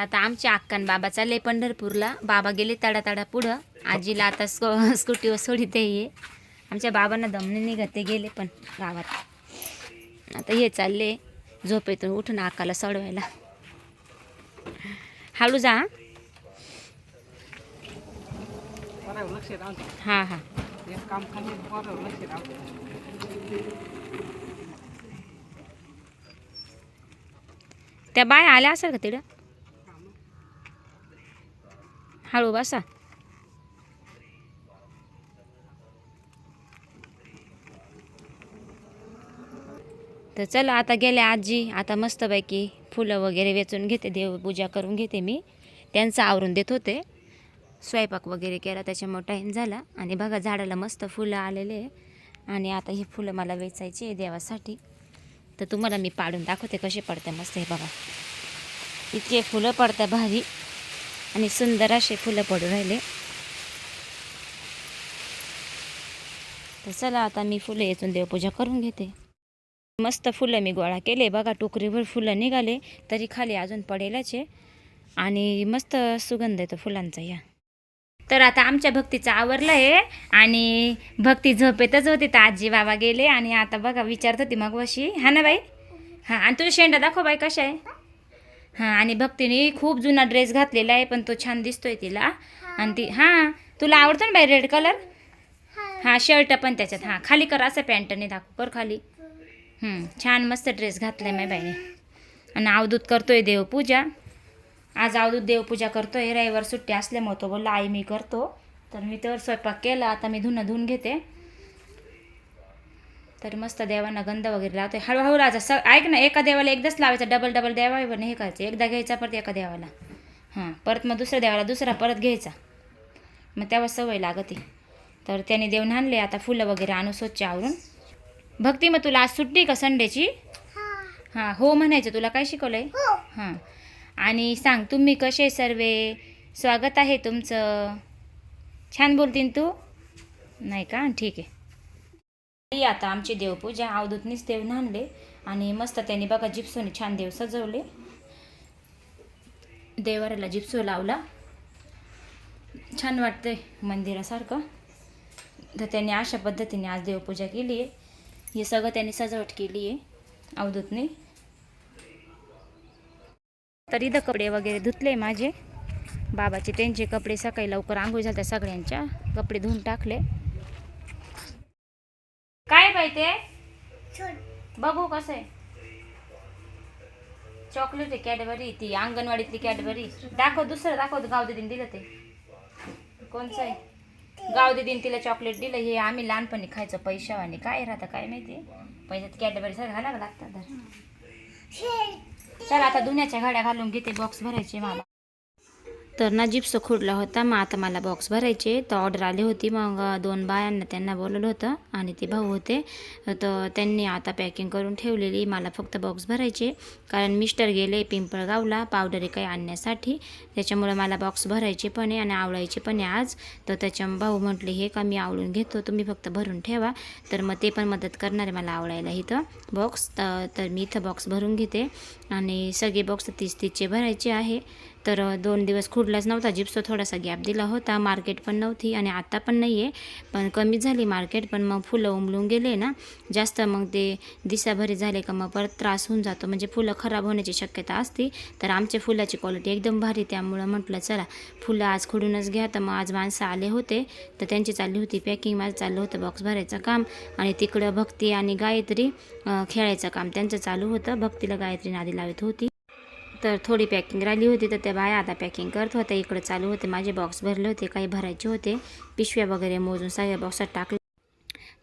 तर आता आमच्या अक्कान बाबा चालले पंढरपूरला. बाबा गेले तडा तडा पुढं. आजीला आता स्को स्कूटीवर सोडित ये आमच्या बाबांना दमने निघत ते गेले पण गावात. आता हे चालले झोपेतून उठून अक्काला सोडवायला. हळू जा हां. हां त्या बाय आल्या असेल का तिकडं हळू बसा तर चला आता गेल्या आजी आता मस्तपैकी फुलं वगैरे वेचून घेते देवपूजा करून घेते मी. त्यांचं आवरून देत होते. स्वयंपाक वगैरे केला त्याच्यामुळे टाईम झाला. आणि बघा झाडाला मस्त फुलं आलेले आहे. आणि आता ही फुलं मला वेचायची आहे देवासाठी. तर तुम्हाला मी पाडून दाखवते कसे पडते मस्त हे बघा. इतके फुलं पडतं भारी. आणि सुंदर असे फुलं पडू राहिले. तर चला आता मी फुलं येथून देवपूजा करून घेते. मस्त फुलं मी गोळा केले. बघा टोकरीभर फुलं निघाले. तरी खाली अजून पडेलच आहे. आणि मस्त सुगंध येतो फुलांचा या. तर आता आमच्या भक्तीचं आवरलं आहे. आणि भक्ती झोपेतच होती तर आजी बाबा गेले. आणि आता बघा विचारत होती मग वशी हा ना बाई? हां आणि तुझं शेंडा दाखव बाई कशा आहे? हां आणि भक्तीने खूप जुना ड्रेस घातलेला आहे पण तो छान दिसतोय तिला. आणि ती हां तुला आवडतो ना बाई रेड कलर हां. शर्ट पण त्याच्यात. हां खाली कर असं पॅन्टने दाखव कर खाली. छान मस्त ड्रेस घातलाय माझ्या बाईने. आणि अवधूत करतोय देवपूजा. आज अवधूत देवपूजा करतोय. रविवार सुट्टी असल्यामुळे तो बोलला आई मी करतो. तर मी तर स्वयंपाक केला आता मी धुणं धुवून घेते. तर मस्त देवांना गंध वगैरे लावते हळूहळू राजा स ऐक ना एका देवाला एकदाच लावायचा डबल डबल देवावर हे करायचं. एकदा घ्यायचा परत एका देवाला. हां परत मग दुसऱ्या देवाला दुसरा परत घ्यायचा. मग तेव्हा सवय लागते. तर त्याने देऊन आणले आता फुलं वगैरे आणू स्वच्छ आवरून. भक्ती मग तुला आज सुट्टी का संडेची? हां. हो म्हणायचं. तुला काय शिकवलंय? हां. आणि सांग तुम्ही कसे सर्वे? स्वागत आहे तुमचं. छान बोलतीन तू? नाही का? ठीक आहे. ही आता आमची देवपूजा अवधूतनीच देव नांदले आणि मस्त त्यांनी बघा जिप्सोने छान देव सजवले. देवाऱ्याला जिप्सो लावला. छान वाटतंय मंदिरासारखं. तर त्यांनी अशा पद्धतीने आज देवपूजा केली आहे. हे सगळं त्यांनी सजावट केली आहे अवधूतने. तर इथं कपडे वगैरे धुतले माझे. बाबाचे त्यांचे कपडे सकाळी लवकर आंघोळ झाल्या सगळ्यांच्या. कपडे धुवून टाकले. काय ते? बघू कसं आहे. चॉकलेट आहे कॅडबरी ती अंगणवाडीतली कॅडबरी. दाखव दुसरं दाखव गाव दिदीन दिलं ते. कोणचं आहे? गाव दिदीन तिला चॉकलेट दिलं हे आम्ही लहानपणी खायचं पैशावाने. काय राहतं काय माहिती? पैशात कॅडबरी सगळं घालावं लागतं तर चल आता धुण्याच्या गाड्या घालून घेते बॉक्स भरायचे मला. तर ना जिप्स खुडला होता. मग आता मला बॉक्स भरायचे. तर ऑर्डर आली होती. मग दोन बायांना त्यांना बोलवलं होतं आणि ते भाऊ होते. तर त्यांनी आता पॅकिंग करून ठेवलेली. मला फक्त बॉक्स भरायचे. कारण मिस्टर गेले पिंपळगावला पावडरी काही आणण्यासाठी. त्याच्यामुळे मला बॉक्स भरायचे पण आहे आणि आवळायचे पण आहे आज. तर त्याच्या भाऊ म्हटले हे का मी आवळून घेतो? तुम्ही फक्त भरून ठेवा. तर मग ते पण मदत करणार आहे मला आवळायला इथं बॉक्स तर तर मी इथं बॉक्स भरून घेते. आणि सगळे बॉक्स तीस तीसचे भरायचे आहे. तर दोन दिवस खुडलाच नव्हता जिप्सो थोडासा गॅप दिला होता. मार्केट पण नव्हती आणि आत्ता पण नाही आहे पण कमी झाली मार्केट पण मग फुलं उमलून गेले ना. जास्त मग ते दिसाभरी झाले का मग परत त्रास होऊन जातो. म्हणजे फुलं खराब होण्याची शक्यता असते. तर आमच्या फुलाची क्वालिटी एकदम भारी त्यामुळं म्हटलं चला फुलं आज खुडूनच घ्या. तर मग आज माणसं आले होते. तर त्यांची चालली होती पॅकिंग माझं चाललं होतं बॉक्स भरायचं काम. आणि तिकडं भक्ती आणि गायत्री खेळायचं काम त्यांचं चालू होतं. भक्तीला गायत्री नादी लावत होती. तर थोडी पॅकिंग राहिली होती तर त्या बाया आता पॅकिंग करत होत्या. इकडे चालू होते. माझे बॉक्स भरले होते. काही भरायचे होते. पिशव्या वगैरे मोजून सगळ्या बॉक्सात टाकले.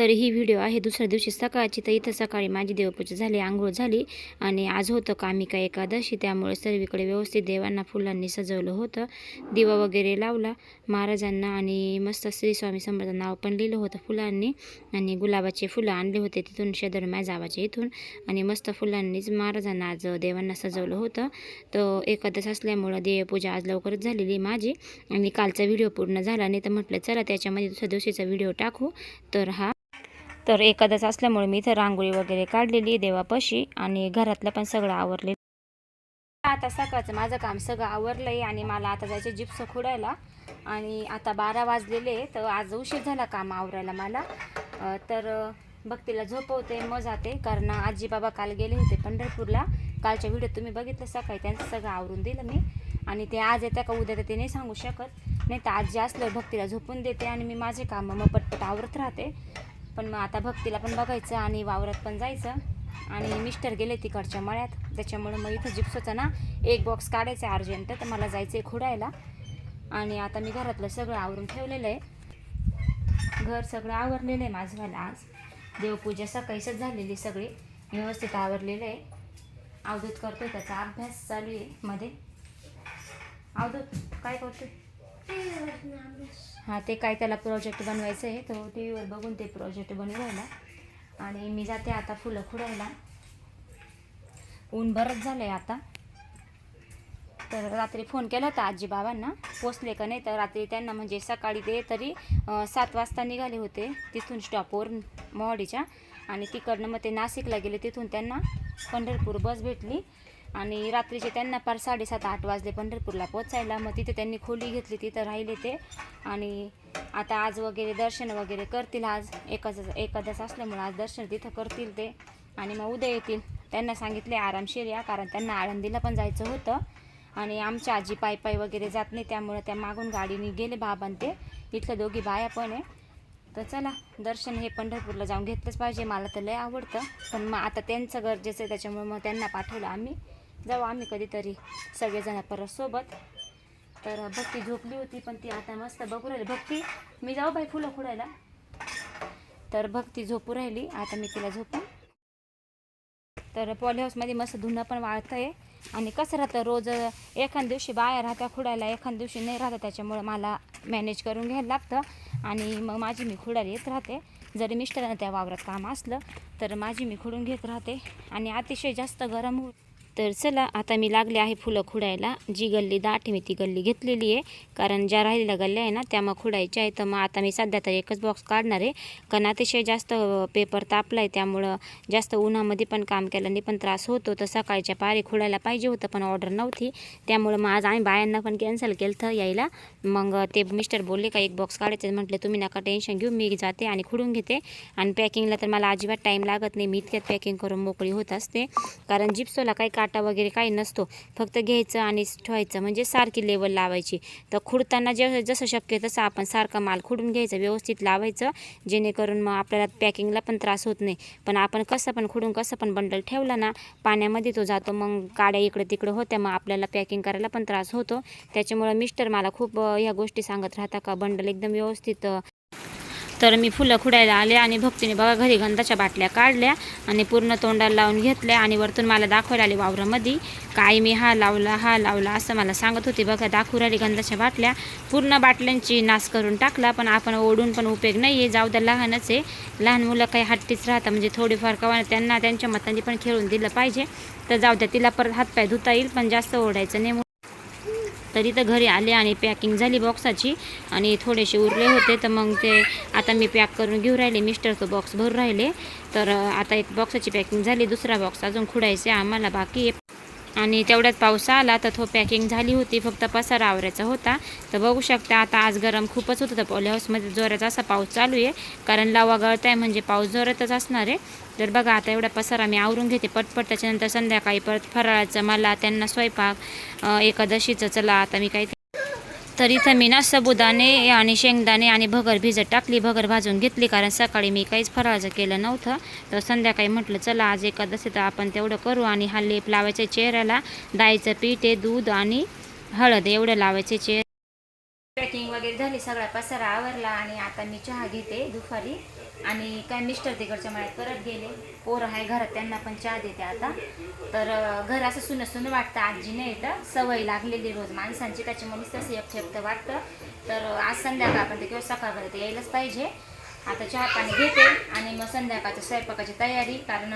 तर ही व्हिडिओ आहे दुसऱ्या दिवशी सकाळची. तर इथं सकाळी माझी देवपूजा झाली आंघोळ झाली आणि आज होतं कामिका एकादशी. त्यामुळे सर्वीकडे व्यवस्थित देवांना फुलांनी सजवलं होतं. दिवा वगैरे लावला महाराजांना आणि मस्त श्री स्वामी समर्थ नाव पण लिहिलं होतं फुलांनी. आणि गुलाबाचे फुलं आणले होते तिथून शेदर माझ्या इथून. आणि मस्त फुलांनीच महाराजांना आज देवांना सजवलं होतं. तर एकादश असल्यामुळं देवपूजा आज लवकरच झालेली माझी. आणि कालचा व्हिडिओ पूर्ण झाला नाही तर म्हटलं चला त्याच्यामध्ये दुसऱ्या दिवशीचा व्हिडिओ टाकू. तर हा तर एकादश असल्यामुळे मी इथं रांगोळी वगैरे काढलेली आहे देवापाशी आणि घरातलं पण सगळं आवरले आता सकाळचं माझं काम सगळं आवरलं आहे आणि मला आता जायचं जिप्स खोडायला. आणि आता बारा वाजलेले तर आज उशीर झाला काम आवरायला मला. तर भक्तीला झोपवते मग जाते कारण आजी बाबा काल गेले होते पंढरपूरला. कालच्या व्हिडिओ तुम्ही बघितलं सकाळी त्यांचं सगळं आवरून दिलं मी. आणि ते आज येतं का उद्या तर ते नाही सांगू शकत. नाही तर आजी असलं भक्तीला झोपून देते आणि मी माझे कामं मग पटपट आवरत राहते. पण मग आता भक्तीला पण बघायचं आणि वावरात पण जायचं. आणि मिस्टर गेले तिकडच्या मळ्यात. त्याच्यामुळे मग इथं जिप्सोचा ना एक बॉक्स काढायचा आहे अर्जंट. तर मला जायचं आहे खुडायला. आणि आता मी घरातलं सगळं आवरून ठेवलेलं आहे. घर सगळं आवरलेलं आहे माझं मला आज. देवपूजा सकाळीच झालेली सगळी. व्यवस्थित आवरलेलं आहे. अवधूत करतोय त्याचा अभ्यास चालू आहे मध्ये. अवधूत काय करतोय? हां ते काय त्याला प्रोजेक्ट बनवायचं आहे तो टी व्हीवर बघून ते प्रोजेक्ट बनवायला. आणि मी जाते आता फुलं खुडायला. ऊन बरंच झालं आहे आता. तर रात्री फोन केला होता आजी बाबांना पोचले का नाही? तर रात्री त्यांना म्हणजे सकाळी ते तरी सात वाजता निघाले होते तिथून स्टॉपवर मोहाडीच्या. आणि तिकडनं मग ते नाशिकला गेले तिथून त्यांना पंढरपूर बस भेटली. आणि रात्रीचे त्यांना पार साडेसात आठ वाजले पंढरपूरला पोचायला मग तिथे त्यांनी खोली घेतली तिथं राहिले ते. आणि आता आज वगैरे दर्शन वगैरे करतील आज. एकादश एकादस असल्यामुळे आज दर्शन तिथं करतील ते. आणि मग उद्या येतील. त्यांना सांगितले आरामशीर या कारण त्यांना आळंदीला पण जायचं होतं. आणि आमच्या आजी पाय पाय वगैरे जात नाही त्यामुळे त्या मागून गाडीने गेले बाबां ते. इथलं दोघी बाया पण आहे. तर चला दर्शन हे पंढरपूरला जाऊन घेतलंच पाहिजे. मला तर लय आवडतं. पण मग आता त्यांचं गरजेचं आहे त्याच्यामुळे मग त्यांना पाठवलं आम्ही. जाऊ आम्ही कधीतरी सगळेजण परत सोबत तर भक्ती झोपली होती पण ती आता मस्त बघू राहिली. भक्ती मी जाऊ बाई फुलं खुडायला तर भक्ती झोपू राहिली आता मी तिला झोपून. तर पॉली हाऊसमध्ये मस्त धुणं पण वाळतं आहे आणि कसं राहतं रोज एखाद दिवशी बाया राहत्या खुडायला एखाद दिवशी नाही राहतं त्याच्यामुळं मला मॅनेज करून घ्यायला लागतं. आणि मग माझी मी खुडायला येत राहते. जरी मिस्टरांना त्या वावरात काम असलं तर माझी मी खुडून घेत राहते. आणि अतिशय जास्त गरम हो तर चला आता मी लागले आहे फुलं खुडायला. जी गल्ली दाट आहे मी ती गल्ली घेतलेली आहे. कारण ज्या राहिलेल्या गल्ल्या आहे ना त्या मग खुडायच्या आहे तर मग आता मी सध्या तर एकच बॉक्स काढणार आहे. कारण अतिशय जास्त पेपर तापला आहे त्यामुळं जास्त उन्हामध्ये पण काम केल्याने पण त्रास होतो. तर सकाळच्या पारी खुडायला पाहिजे होतं पण ऑर्डर नव्हती. त्यामुळं मग आज आम्ही बायांना पण कॅन्सल केलं तर यायला. मग ते मिस्टर बोलले का एक बॉक्स काढायचे म्हटले तुम्ही नका टेन्शन घेऊ. मी जाते आणि खुडून घेते. आणि पॅकिंगला तर मला अजिबात टाईम लागत नाही. मी इतक्यात पॅकिंग करून मोकळी होत असते. कारण जिप्सोला काही काटा वगैरे काही नसतो. फक्त घ्यायचं आणि ठेवायचं. म्हणजे सारखी लेवल लावायची. तर खुडताना जे जसं शक्य तसं आपण सारखा माल खुडून घ्यायचं व्यवस्थित लावायचं. जेणेकरून मग आपल्याला पॅकिंगला पण त्रास होत नाही. पण आपण कसं पण खुडून कसं पण बंडल ठेवला ना पाण्यामध्ये तो जातो. मग काड्या इकडं तिकडं होत्या मग आपल्याला पॅकिंग करायला पण त्रास होतो. त्याच्यामुळं मिस्टर मला खूप ह्या गोष्टी सांगत राहता का? बंडल एकदम व्यवस्थित तर मी फुलं खुडायला आले आणि भक्तीने बघा घरी गंधाच्या बाटल्या काढल्या आणि पूर्ण तोंडाला लावून घेतल्या आणि वरतून मला दाखवायला आले वावरामध्ये. काय मी हा लावला हा लावला असं मला सांगत होती. बघा दाखवू राहिली गंधाच्या बाटल्या. पूर्ण बाटल्यांची नाश करून टाकला पण आपण ओढून पण उपयोग नाही आहे जाऊ द्या लहानच आहे. लहान मुलं काही हट्टीच राहतात. म्हणजे थोडीफार कवा त्यांना त्यांच्या मतांनी पण खेळून दिलं पाहिजे. तर जाऊ द्या तिला परत हातपाय धुता येईल पण जास्त ओढायचं नाही तरी तर घरी आले आणि पॅकिंग झाली बॉक्साची आणि थोडेसे उरले होते तर मग ते आता मी पॅक करून घेऊ राहिले. मिस्टर तो बॉक्स भरून राहिले. तर आता एक बॉक्साची पॅकिंग झाली दुसरा बॉक्स अजून खुडायचे आम्हाला बाकी आणि तेवढ्यात पाऊस आला तर तो पॅकिंग झाली होती फक्त पसारा आवरायचा होता. तर बघू शकता आता आज गरम खूपच होतं. तर पॉली हाऊसमध्ये जोराचा असा पाऊस चालू आहे. कारण लावा गळत आहे म्हणजे पाऊस जोरातच असणार आहे. तर बघा आता एवढा पसारा मी आवरून घेते पटपट. त्याच्यानंतर संध्याकाळी परत फराळाचं मला त्यांना स्वयंपाक एकादशीचं चला आता मी काही तर इथं मी ना आणि शेंगदाणे आणि भगर भिजत टाकली भगर भाजून घेतली. कारण सकाळी मी काहीच फराळाचं केलं नव्हतं. तर संध्याकाळी म्हटलं चला आज एकादशी तर आपण तेवढं करू. आणि हा लेप लावायचे चेहऱ्याला डाळीचं पीठ आहे दूध आणि हळद एवढं लावायचे चेहरा झाली सगळा पसारा आवरला आणि आता मी चहा घेते दुपारी. आणि काय मिस्टर तिकडच्या मळ्यात परत गेले. पोरं आहे घरात त्यांना पण चहा देते आता. तर घर असं सुन सुनं वाटतं आजी नाही तर सवय लागलेली रोज माणसांची त्याच्यामुळे तसं एकटं वाटतं. तर आज संध्याकाळ पण ते किंवा सकाळपर्यंत यायलाच पाहिजे. आता चहा पाणी घेते आणि मग संध्याकाळच्या स्वयंपाकाची तयारी. कारण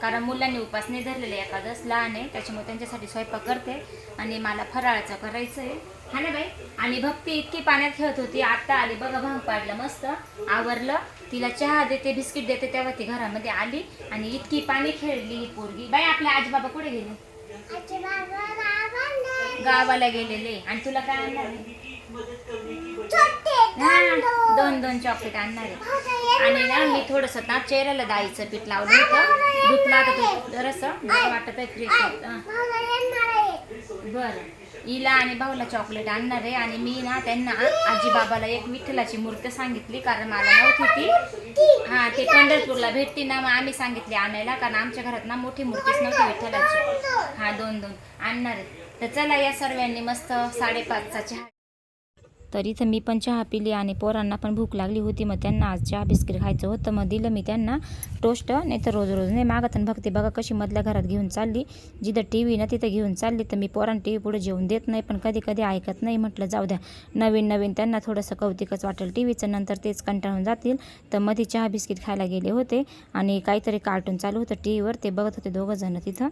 कारण मुलांनी उपास नाही धरलेले एखादंच लहान आहे. त्याच्यामुळे त्यांच्यासाठी स्वयंपाक करते. आणि मला फराळाचं करायचं आहे हा ना बाई? आणि भक्ती इतकी पाण्यात खेळत होती आता आली. बघा भांग पाडलं मस्त. आवरलं. तिला चहा देते बिस्किट देते तेव्हा ती घरामध्ये आली आणि इतकी पाणी खेळली ही पोरगी. बाई आपल्या आजीबाबा कुठे गेले? गावाला गेलेले. आणि तुला काय आणणार हा, दोन दोन चॉकलेट आणणार आहे. आणि ना मी थोडस ना चेहऱ्याला दाईचं पीठ लावलं होतं. धुतला तर जरासं वाटत आहे फ्रेश बरं. इला आणि भाऊला चॉकलेट आणणार आहे आणि मी ना त्यांना आजी बाबाला एक विठ्ठलाची मूर्ती सांगितली कारण मला नव्हती ती. हा ते पंढरपूरला भेटती ना मग आम्ही सांगितली आणायला कारण आमच्या घरात ना मोठी मूर्तीच नव्हती विठ्ठलाची. हा दोन दोन आणणार आहे तर चला या सर्वांनी मस्त साडेपाचचा चहा तर इथं मी पण चहा पिली आणि पोरांना पण भूक लागली होती. मग त्यांना आज चहा बिस्किट खायचं होतं. मग दिलं मी त्यांना टोस्ट नाही तर रोज रोज नाही मागत. आणि भक्ती बघा कशी मधल्या घरात घेऊन चालली. जिथं टी व्ही ना तिथं घेऊन चालली. तर मी पोरांना टी व्ही पुढे जेवून देत नाही. पण कधी कधी ऐकत नाही. म्हटलं जाऊ द्या. नवीन नवीन त्यांना थोडंसं कौतिकच वाटेल टी व्हीचं नंतर तेच कंटाळून जातील. तर मध्ये चहा बिस्किट खायला गेले होते. आणि काहीतरी कार्टून चालू होतं टी व्हीवर ते बघत होते दोघंजणं तिथं.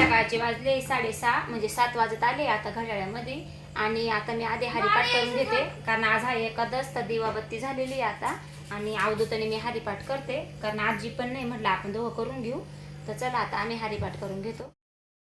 संध्याकाळचे वाजले साडेसहा म्हणजे सात वाजत आले आता घड्याळ्यामध्ये. आणि आता मी आधी हरिपाठ करून घेते कारण आज हा एकादस तर दिवाबत्ती झालेली आहे आता. आणि अवधूतने मी हरिपाठ करते कारण आजी पण नाही म्हटलं आपण दोघं करून घेऊ. तर चला आता आम्ही हरिपाठ करून घेतो.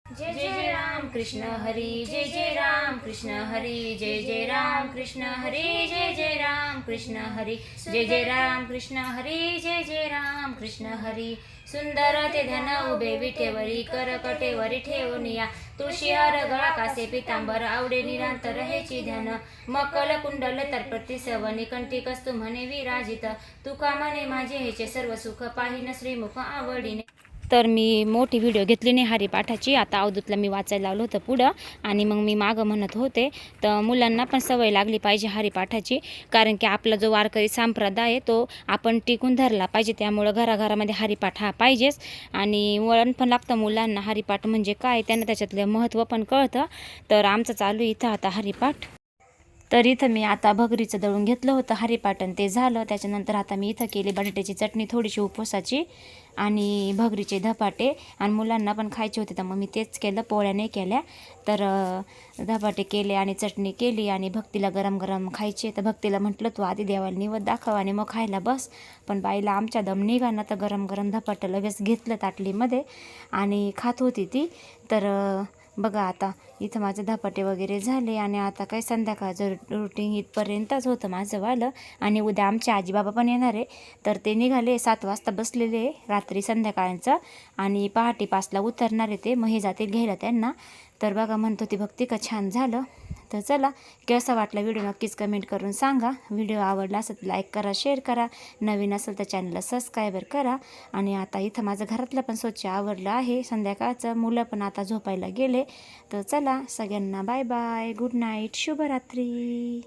जय जय राम कृष्ण हरी जय जय राम कृष्ण हरी जय जय राम कृष्ण हरी जय जय राम कृष्ण हरी जय जय राम कृष्ण हरी जय जय राम कृष्ण हरी। सुंदर ते धन उभे विठेवरी कर कटेवरी ठेवूनिया तुळशी हर गळा कासे पितांबर आवडे निरांतर हेची ध्यान। मकल कुंडल तर प्रतिसवनी कंठी कस्तु म्हणे विराजित। तुका म्हणे माझे हेचे सर्व सुख पाहिन श्रीमुख आवडीने। तर मी मोठी व्हिडिओ घेतली नाही हरिपाठाची आता अवधूतला मी वाचायला लावलं होतं पुढं. आणि मग मी मागं म्हणत होते. तर मुलांना पण सवय लागली पाहिजे हरिपाठाची कारण की आपला जो वारकरी संप्रदाय आहे तो आपण टिकून धरला पाहिजे. त्यामुळं घराघरामध्ये हरिपाठ हा पाहिजेच. आणि वळण पण लागतं मुलांना. हरिपाठ म्हणजे काय? त्यांना त्याच्यातलं महत्त्व पण कळतं. तर आमचं चालू आहे इथं आता हरिपाठ तर इथं मी आता भगरीचं दळून घेतलं होतं हरिपाटण ते झालं. त्याच्यानंतर आता मी इथं केली बटाट्याची चटणी थोडीशी उपवासाची आणि भगरीचे धपाटे. आणि मुलांना पण खायचे होते तर मग मी तेच केलं पोळ्या नाही केल्या. तर धपाटे केले आणि चटणी केली आणि भक्तीला गरम गरम खायचे. तर भक्तीला म्हटलं तू आधी देवाला निवत दाखव आणि मग खायला बस. पण बाईला आमच्या दम निघाना तर गरम गरम धपाटं लगेच घेतलं ताटलीमध्ये आणि खात होती ती. तर बघा आता इथं माझे धपाटे वगैरे झाले आणि आता काय संध्याकाळचं रुटीन इथपर्यंतच होतं माझं वालं. आणि उद्या आमचे आजीबाबा पण येणार आहे. तर ते निघाले सात वाजता बसलेले रात्री संध्याकाळचं. आणि पहाटे पाचला उतरणार आहे ते मग हे जातील घ्यायला त्यांना. तर बघा म्हणतो ती भक्ती का छान झालं. तर चला कसा वाटला व्हिडिओ नक्कीच कमेंट करून सांगा. व्हिडिओ आवडला असेल तर लाईक करा शेअर करा. नवीन असेल तर चॅनलला सबस्क्रायबर करा. आणि आता इथं माझं घरातलं पण स्वच्छ आवडलं आहे. संध्याकाळचं मुलं पण आता झोपायला गेले. तर चला सगळ्यांना बाय बाय गुड नाईट शुभरात्री.